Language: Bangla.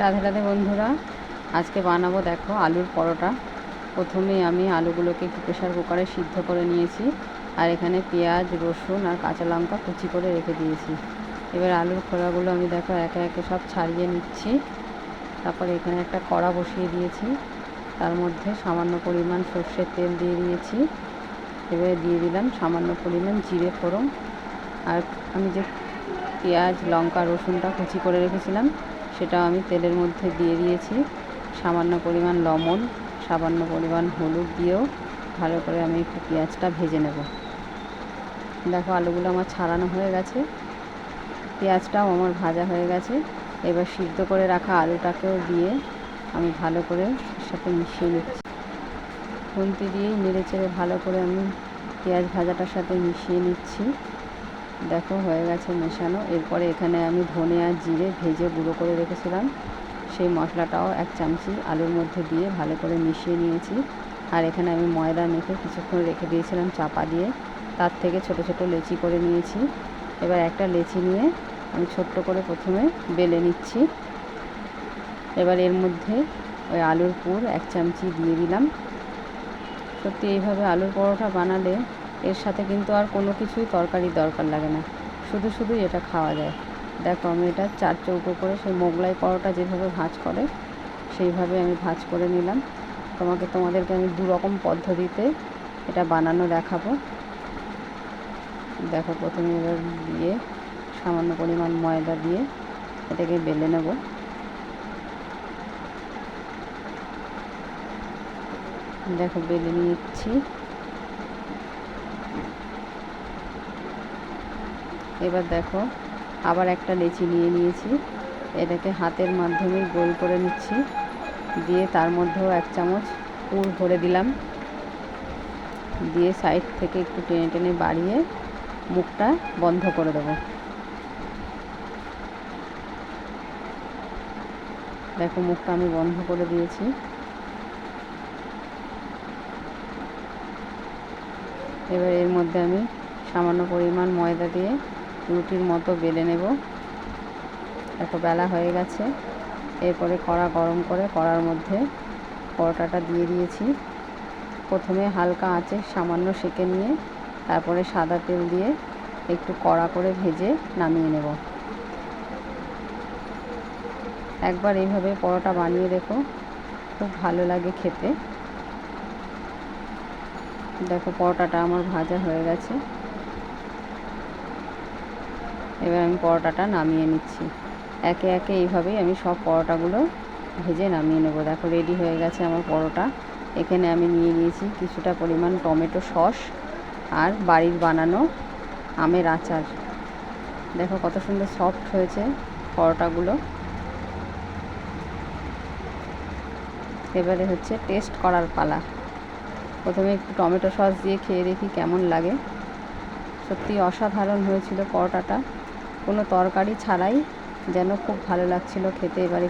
রাধে রাধে বন্ধুরা, আজকে বানাবো দেখো আলুর পরোটা। প্রথমে আমি আলুগুলোকে একটু প্রেশার কুকারে সিদ্ধ করে নিয়েছি, আর এখানে পেঁয়াজ, রসুন আর কাঁচা লঙ্কা কুচি করে রেখে দিয়েছি। এবার আলুর খোলাগুলো আমি দেখো একে একে সব ছাড়িয়ে নিচ্ছি। তারপরে এখানে একটা কড়া বসিয়ে দিয়েছি। তার মধ্যে সামান্য পরিমাণ সর্ষের তেল দিয়ে দিয়েছি। এবারে দিয়ে দিলাম সামান্য পরিমাণ জিরে ফোড়ন। আর আমি যে পেঁয়াজ, লঙ্কা, রসুনটা কুচি করে রেখেছিলাম সেটাও আমি তেলের মধ্যে দিয়ে দিয়েছি। সামান্য পরিমাণ লবণ, সামান্য পরিমাণ হলুদ দিয়েও ভালো করে আমি একটু পেঁয়াজটা ভেজে নেব। দেখো আলুগুলো আমার ছাড়ানো হয়ে গেছে। পেঁয়াজটাও আমার ভাজা হয়ে গেছে। এবার সিদ্ধ করে রাখা আলুটাকেও দিয়ে আমি ভালো করে সাথে মিশিয়ে নিচ্ছি। খুন্তি দিয়েই নেড়ে চেড়ে ভালো করে আমি পেঁয়াজ ভাজাটার সাথে মিশিয়ে নিচ্ছি। দেখো, হয়ে গেছে মেশানো। এরপরে এখানে আমি ধনে আর জিরে ভেজে গুঁড়ো করে রেখেছিলাম। সেই মশলাটাও এক চামচি আলুর মধ্যে দিয়ে ভালো করে মিশিয়ে নিয়েছি। আর এখানে আমি ময়দা মেখে কিছুক্ষণ রেখে দিয়েছিলাম চাপা দিয়ে। তার থেকে ছোট ছোট লেচি করে নিয়েছি। এবার একটা লেচি নিয়ে আমি ছোট্ট করে প্রথমে বেলে নিচ্ছি। এবার এর মধ্যে ওই আলুর পুর এক চামচি দিয়ে দিলাম। সত্যি এইভাবে আলুর পরোটা বানালে এর সাথে কিন্তু আর কোনো কিছুই তরকারির দরকার লাগে না। শুধু শুধুই এটা খাওয়া যায়। দেখো আমি এটা চার চৌকো করে সেই মোগলাই পরোটা যেভাবে ভাজ করে, সেইভাবে আমি ভাজ করে নিলাম। তোমাকে, তোমাদেরকে আমি দু রকম পদ্ধতিতে এটা বানানো দেখাবো। দেখো প্রথমে এবার দিয়ে সামান্য পরিমাণ ময়দা দিয়ে এটাকে বেলে নেব। দেখো বেলে নিচ্ছি। এবার দেখো, আবার একটা লেচি নিয়ে নিয়েছি। এটাকে হাতের মাধ্যমে গোল করে নিচ্ছি। দিয়ে তার মধ্যেও এক চামচ পুর ভরে দিলাম। দিয়ে সাইড থেকে একটু টেনে টেনে বাড়িয়ে মুখটা বন্ধ করে দেবো। দেখো, মুখটা আমি বন্ধ করে দিয়েছি। এবার এর মধ্যে আমি সামান্য পরিমাণ ময়দা দিয়ে রুটির মতো বেলে নেব। দেখো বেলা হয়ে গেছে। এরপরে কড়া গরম করে কড়ার মধ্যে পরোটাটা দিয়ে দিয়েছি। প্রথমে হালকা আঁচে সামান্য সেঁকে নিয়ে তারপরে সাদা তেল দিয়ে একটু কড়া করে ভেজে নামিয়ে নেব। একবার এইভাবে পরোটা বানিয়ে দেখো, খুব ভালো লাগে খেতে। দেখো পরোটাটা আমার ভাজা হয়ে গেছে। এবার আমি পরোটাটা নামিয়ে নিচ্ছি। একে একে এইভাবেই আমি সব পরোটাগুলো ভেজে নামিয়ে নেব। দেখো রেডি হয়ে গেছে আমার পরোটা। এখানে আমি নিয়ে নিয়েছি কিছুটা পরিমাণ টমেটো সস আর বাড়ির বানানো আমের আচার। দেখো, কত সুন্দর সফট হয়েছে পরোটাগুলো। এবারে হচ্ছে টেস্ট করার পালা। প্রথমে একটু টমেটো সস দিয়ে খেয়ে দেখি কেমন লাগে। সত্যি অসাধারণ হয়েছিল পরোটাটা। কোনো তরকারি ছাড়াই যেন খুব ভালো লাগছিল খেতে। এবারে